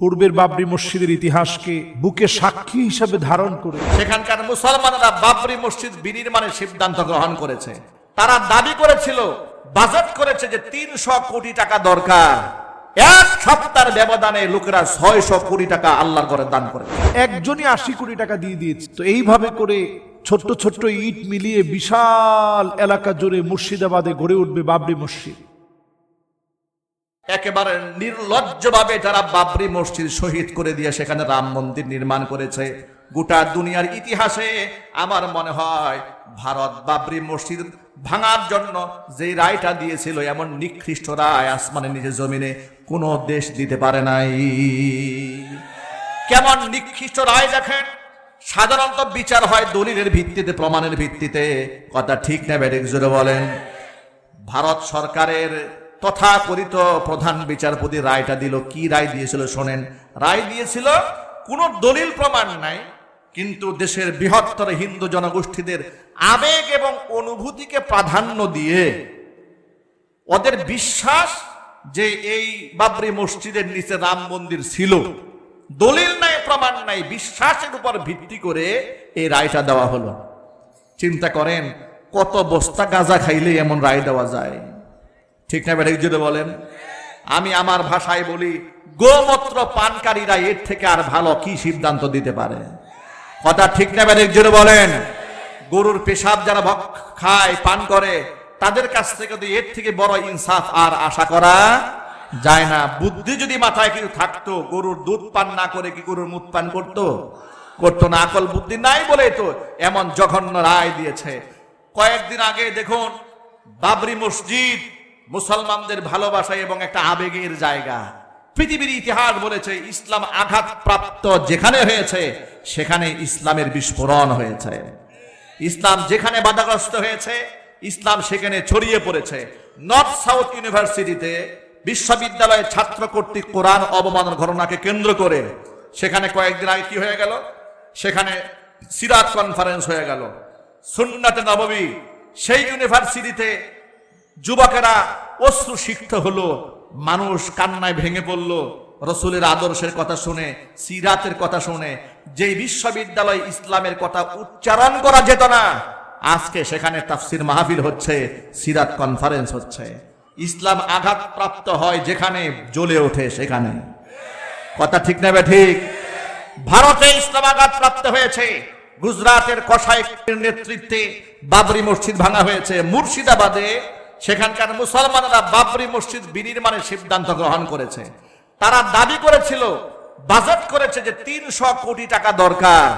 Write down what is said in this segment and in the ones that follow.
পূর্বের বাবরি মসজিদের ইতিহাসকে বুকে সাক্ষী হিসাবে ধারণ করে সেখানকার মুসলমানরা বাবরি মসজিদ বিনির্মাণের সিদ্ধান্ত গ্রহণ করেছে। তারা দাবি করেছিল বাজেট করেছে যে তিনশো কোটি টাকা দরকার। এক সপ্তাহের ব্যবধানে লোকেরা ছয়শো কোটি টাকা আল্লাহর ঘরে দান করে একজনই আশি কোটি টাকা দিয়ে দিয়েছে। তো এইভাবে করে ছোট্ট ছোট্ট ইট মিলিয়ে বিশাল এলাকা জুড়ে মুর্শিদাবাদে গড়ে উঠবে বাবরি মসজিদ। একেবারে নির্লজ্জভাবে যারা বাবরি মসজিদ শহীদ করে দিয়ে সেখানে রাম মন্দির নির্মাণ করেছে, গোটা দুনিয়ার ইতিহাসে আমার মনে হয় ভারত বাবরি মসজিদ ভাঙার জন্য যে রায়টা দিয়েছিল এমন নিকৃষ্ট রায় আসমানের নিজের জমিনে কোনো দেশ দিতে পারে নাই। কেমন নিকৃষ্ট রায় দেখেন? সাধারণত বিচার হয় দলিলের ভিত্তিতে, প্রমাণের ভিত্তিতে। কথা ঠিক না, ব্যাটিক জোরে বলেন। ভারত সরকারের তথাকথিত প্রধান বিচারপতি রায়টা দিল। কি রায় দিয়েছিল শোনেন? রায় দিয়েছিল, কোনো দলিল প্রমাণ নাই, কিন্তু দেশের বৃহত্তর হিন্দু জনগোষ্ঠীদের আবেগ এবং অনুভূতিকে প্রাধান্য দিয়ে ওদের বিশ্বাস যে এই বাবরি মসজিদের নিচে রাম মন্দির ছিল। দলিল নাই, প্রমাণ নাই, বিশ্বাসের উপর ভিত্তি করে এই রায়টা দেওয়া হলো। চিন্তা করেন, কত বস্তা গাঁজা খাইলে এমন রায় দেওয়া যায়। ঠিক না বেড়ে যদি বলেন, আমি আমার ভাষায় বলি, গোমূত্র পানকারীরা এর থেকে আর ভালো কি সিদ্ধান্ত দিতে পারে? কথা ঠিক না বেড়ে যদি বলেন, গরুর পেশাব যারা খায়, পান করে, তাদের কাছ থেকে তো এর থেকে বড় ইনসাফ আর আশা করা যায় না, বুদ্ধি যদি মাথায় কিছু থাকতো, গরুর দুধ পান না করে কি গরুর মুখ পান করতো? করতো না, আকল বুদ্ধি নাই বলে তো এমন জঘন্য রায় দিয়েছে। কয়েকদিন আগে দেখুন, বাবরি মসজিদ মুসলমানদের ভালোবাসা এবং একটা আবেগের জায়গা। পৃথিবীর ইতিহাস বলেছে, ইসলাম আঘাত প্রাপ্ত যেখানে হয়েছে, সেখানে ইসলামের বিস্ফোরণ হয়েছে। ইসলাম যেখানে বাধাগ্রস্ত হয়েছে, ইসলাম সেখানে ছড়িয়ে পড়েছে। নর্থ সাউথ ইউনিভার্সিটিতে বিশ্ববিদ্যালয়ের ছাত্র কর্তৃক কোরআন অবমাননার ঘটনাকে কেন্দ্র করে সেখানে কয়েকদিন আগে কি হয়ে গেল? সেখানে সিরাত কনফারেন্স হয়ে গেল। সুন্নাতে নববী, সেই ইউনিভার্সিটিতে যুবকেরা অশ্রু সিক্ত হলো, মানুষ কান্নায় ভেঙে পড়ল, রসুলের আদর্শের কথা শুনে, সিরাতের কথা শুনে যে বিশ্ববিদ্যালয় ইসলামের কথা উচ্চারণ করা যেত না, আজকে সেখানে তাফসির মাহফিল হচ্ছে, সিরাত কনফারেন্স হচ্ছে। ইসলাম আঘাতপ্রাপ্ত হয় যেখানে, জ্বলে ওঠে সেখানে। কথা ঠিক নেবে ঠিক? ভারতে ইসলাম আঘাতপ্রাপ্ত হয়েছে, গুজরাটের কসাইয়ের নেতৃত্বে বাবরি মসজিদ ভাঙা হয়েছে, মুর্শিদাবাদে সেখানকার মুসলমানেরা বাবরি মসজিদ বিনির্মাণের সিদ্ধান্ত গ্রহণ করেছে। তারা দাবি করেছিল বাজেট করেছে যে তিনশো কোটি টাকা দরকার।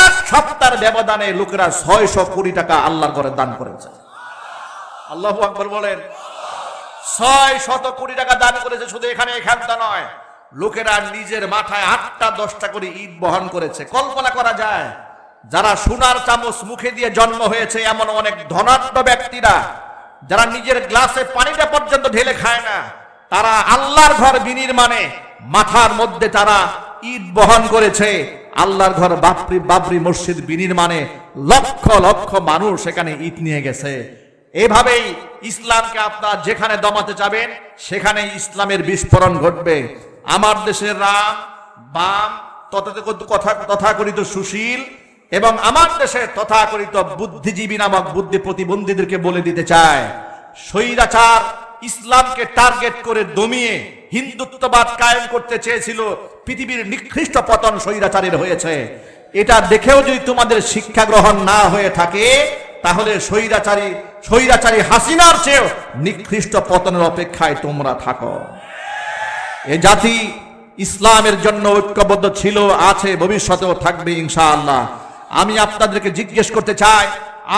এক সপ্তাহের ব্যবধানে লোকেরা ছয়শো কোটি টাকা আল্লাহর ঘরে দান করেছে। আল্লাহ আকবর বলেন, ছয় শত কোটি টাকা দান করেছে শুধু এখানে এখানটা নয়। লোকেরা নিজের মাথায় আটটা দশটা করে ঈদ বহন করেছে। কল্পনা করা যায়, যারা সোনার চামচ মুখে দিয়ে জন্ম হয়েছে এমন অনেক ধনাঢ্য ব্যক্তিরা যারা নিজের গ্লাসে পানিটা পর্যন্ত ঢেলে খায় না, তারা আল্লাহর ঘর বিনির্মাণে মাথার মধ্যে তারা ঈদ বহন করেছে। আল্লাহর ঘর বাবরি বাবরি মসজিদ বিনির্মাণে লক্ষ লক্ষ মানুষ সেখানে ঈদ নিয়ে গেছে। এভাবেই ইসলামকে আপনার যেখানে দমাতে যাবেন সেখানে ইসলামের বিস্ফোরণ ঘটবে। আমার দেশের রাম, বাম, তথাকথিত কথা তথাকথিত সুশীল এবং আমার দেশে তথাকথিত বুদ্ধিজীবী নামক বুদ্ধি প্রতিবন্ধীদেরকে বলে দিতে চায়, স্বৈরাচার ইসলামকে টার্গেট করে দমিয়ে হিন্দুত্ববাদ কায়েম করতে চেয়েছিল পৃথিবীর নিকৃষ্ট পতন স্বৈরাচারের হয়েছে। এটা দেখেও যদি তোমাদের শিক্ষা গ্রহণ না হয়ে থাকে, তাহলে স্বৈরাচারী স্বৈরাচারী হাসিনার চেয়েও নিকৃষ্ট পতনের অপেক্ষায় তোমরা থাকো। এ জাতি ইসলামের জন্য ঐক্যবদ্ধ ছিল, আছে, ভবিষ্যতেও থাকবে ইনশাআল্লাহ। আমি আপনাদেরকে জিজ্ঞেস করতে চাই,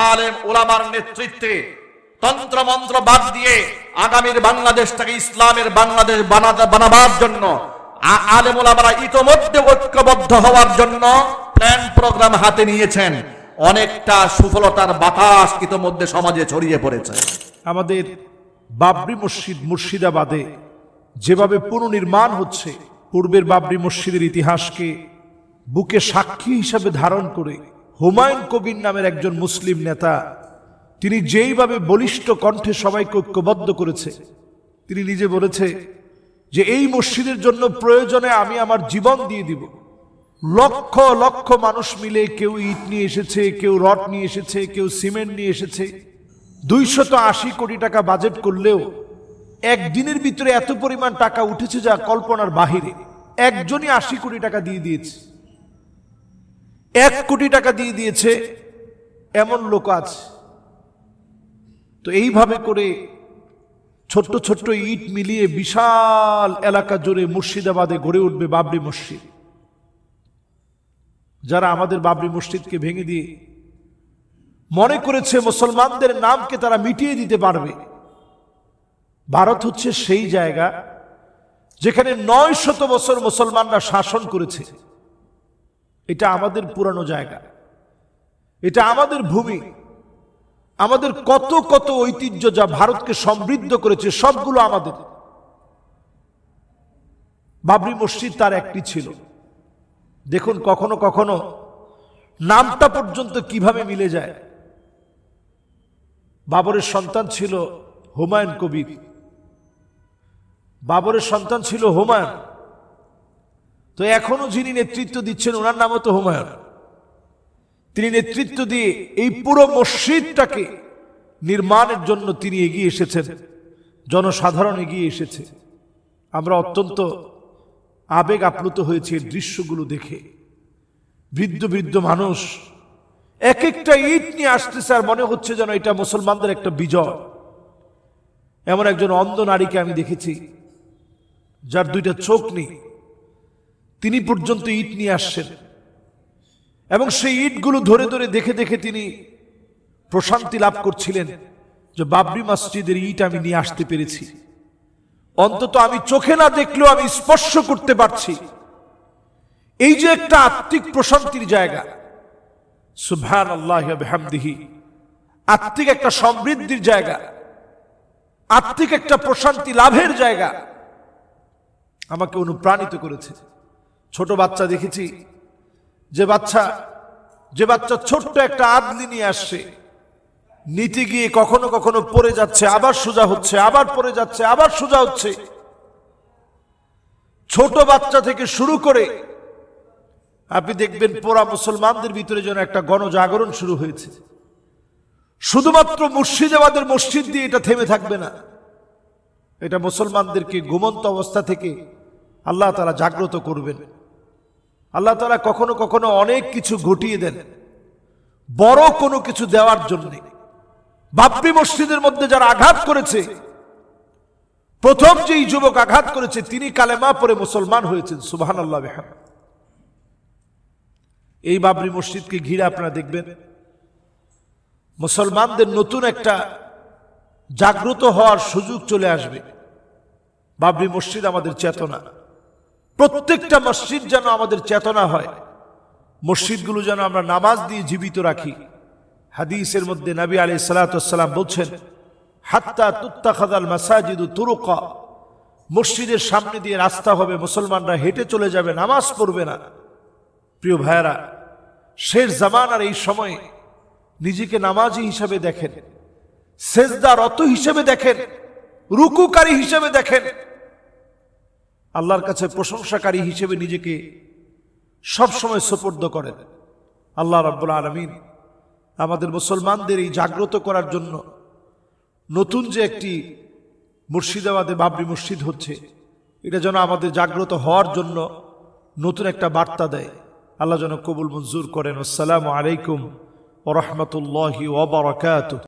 আলেম ওলামার নেতৃত্বে তন্ত্র মন্ত্র বাদ দিয়ে আগামীর বাংলাদেশটাকে ইসলামের বাংলাদেশ বানাবার জন্য আলেম ওলামারা ইতোমধ্যে ঐক্যবদ্ধ হওয়ার জন্য প্ল্যান প্রোগ্রাম হাতে নিয়েছেন। অনেকটা সুফলতার বাতাস ইতোমধ্যে সমাজে ছড়িয়ে পড়েছে। আমাদের বাবরি মসজিদ মুর্শিদাবাদে যেভাবে পুনর্নির্মাণ হচ্ছে, পূর্বের বাবরি মসজিদের ইতিহাসকে বুকে সাক্ষী হিসাবে ধারণ করে হুমায়ুন কবির নামের একজন মুসলিম নেতা, তিনি যেইভাবে বলিষ্ঠ কণ্ঠে সবাইকে ঐক্যবদ্ধ করেছে, তিনি নিজে বলেছে যে এই মসজিদের জন্য প্রয়োজনে আমি আমার জীবন দিয়ে দিব। লক্ষ লক্ষ মানুষ মিলে কেউ ইট নিয়ে এসেছে, কেউ রড নিয়ে এসেছে, কেউ সিমেন্ট নিয়ে এসেছে। দুইশত আশি কোটি টাকা বাজেট করলেও একদিনের ভিতরে এত পরিমাণ টাকা উঠেছে যা কল্পনার বাহিরে। একজনই আশি কোটি টাকা দিয়ে দিয়েছে। এক কোটি টাকা দিয়ে দিয়েছে, এমন লোক আছে। তো এইভাবে করে ছোট্ট ছোট্ট ইট মিলিয়ে বিশাল এলাকা জুড়ে মুর্শিদাবাদে গড়ে উঠবে বাবরি মসজিদ। যারা আমাদের বাবরি মসজিদকে ভেঙে দিয়ে মনে করেছে মুসলমানদের নামকে তারা মিটিয়ে দিতে পারবে, ভারত হচ্ছে সেই জায়গা যেখানে নয় শত বছর মুসলমানরা শাসন করেছে। এটা আমাদের পুরানো জায়গা। এটা আমাদের ভূমি। আমাদের কত কত ঐতিহ্য যা ভারতকে সমৃদ্ধ করেছে, সবগুলো আমাদের। বাবরি মসজিদ তার একটি ছিল। দেখুন, কখনো কখনো নামটা পর্যন্ত কীভাবে মিলে যায়। বাবরের সন্তান ছিল হুমায়ুন কবির। বাবরের সন্তান ছিল হুমায়ুন। তো এখনও যিনি নেতৃত্ব দিচ্ছেন, ওনার নামও তো হুমায়ুন। তিনি নেতৃত্ব দিয়ে এই পুরো মসজিদটাকে নির্মাণের জন্য তিনি এগিয়ে এসেছেন, জনসাধারণ এগিয়ে এসেছে। আমরা অত্যন্ত আবেগ আপ্লুত হয়েছে দৃশ্যগুলো দেখে। বৃদ্ধ বৃদ্ধ মানুষ এক একটা ইট নিয়ে আসতেছে আর মনে হচ্ছে যেন এটা মুসলমানদের একটা বিজয়। এমন একজন অন্ধ নারীকে আমি দেখেছি, যার দুইটা চোখ নেই। তিনি পর্যন্ত ইট নিয়ে আসছেন। এবং সেই ইটগুলো ধরে ধরে দেখে দেখে তিনি প্রশান্তি লাভ করছিলেন যে বাবরি মসজিদের ইট আমি নিয়ে আসতে পেরেছি। অন্তত আমি চোখে না দেখলেও আমি স্পর্শ করতে পারছি। এই যে একটা আত্মিক প্রশান্তির জায়গা। সুভান আল্লাহ হামদিহি আত্মিক একটা সমৃদ্ধির জায়গা। আত্মিক একটা প্রশান্তি লাভের জায়গা। আমাকে অনুপ্রাণিত করেছে। ছোট বাচ্চা দেখেছি। যে বাচ্চা যে বাচ্চা ছোট্ট একটা আদলি নিয়ে আসছে। নিতে গিয়ে কখনো কখনো পড়ে যাচ্ছে, আবার সোজা হচ্ছে, আবার পড়ে যাচ্ছে, আবার সোজা হচ্ছে। ছোট বাচ্চা থেকে শুরু করে, আপনি দেখবেন পোড়া মুসলমানদের ভিতরে যেন একটা গণজাগরণ শুরু হয়েছে। শুধুমাত্র মুর্শিদাবাদের মসজিদ দিয়ে এটা থেমে থাকবে না। এটা মুসলমানদেরকে ঘুমন্ত অবস্থা থেকে আল্লাহ তারা জাগ্রত করবেন। আল্লাহ তারা কখনো কখনো অনেক কিছু ঘটিয়ে দেন। বড় কোনো কিছু দেওয়ার জন্য। বাবরি মসজিদের মধ্যে যারা আঘাত করেছে, প্রথম যেই যুবক আঘাত করেছে, তিনি কালেমা পরে মুসলমান হয়েছেন সুবাহান আল্লাহ এই বাবরি মসজিদকে ঘিরে আপনারা দেখবেন, মুসলমানদের নতুন একটা জাগ্রত হওয়ার সুযোগ চলে আসবে। বাবরি মসজিদ আমাদের চেতনা। প্রত্যেকটা মসজিদ যেন আমাদের চেতনা হয়। মসজিদগুলো যেন আমরা নামাজ দিয়ে জীবিত রাখি। হাদিসের মধ্যে নবী আলী সালাতাম বলছেন, হাত্তা তুত্তা খাদাল মাসাজিদু তুরুকা। মসজিদের সামনে দিয়ে রাস্তা হবে, মুসলমানরা হেঁটে চলে যাবে, নামাজ পড়বে না। প্রিয় ভাইয়ারা, শেষ জামানার এই সময়ে নিজেকে নামাজি হিসাবে দেখেন, সেজদার অত হিসেবে দেখেন, রুকুকারী হিসেবে দেখেন। আল্লাহর কাছে প্রশংসাকারী হিসেবে নিজেকে সবসময় সোপর্দ করেন। আল্লাহ রাব্বুল আলমিন আমাদের মুসলমানদের এই জাগ্রত করার জন্য নতুন যে একটি মুর্শিদাবাদে বাবরি মসজিদ হচ্ছে, এটা যেন আমাদের জাগ্রত হওয়ার জন্য নতুন একটা বার্তা দেয়। আল্লাহ যেন কবুল মঞ্জুর করেন। আসসালামু আলাইকুম ও রহমতুল্লাহি ওবরাকাত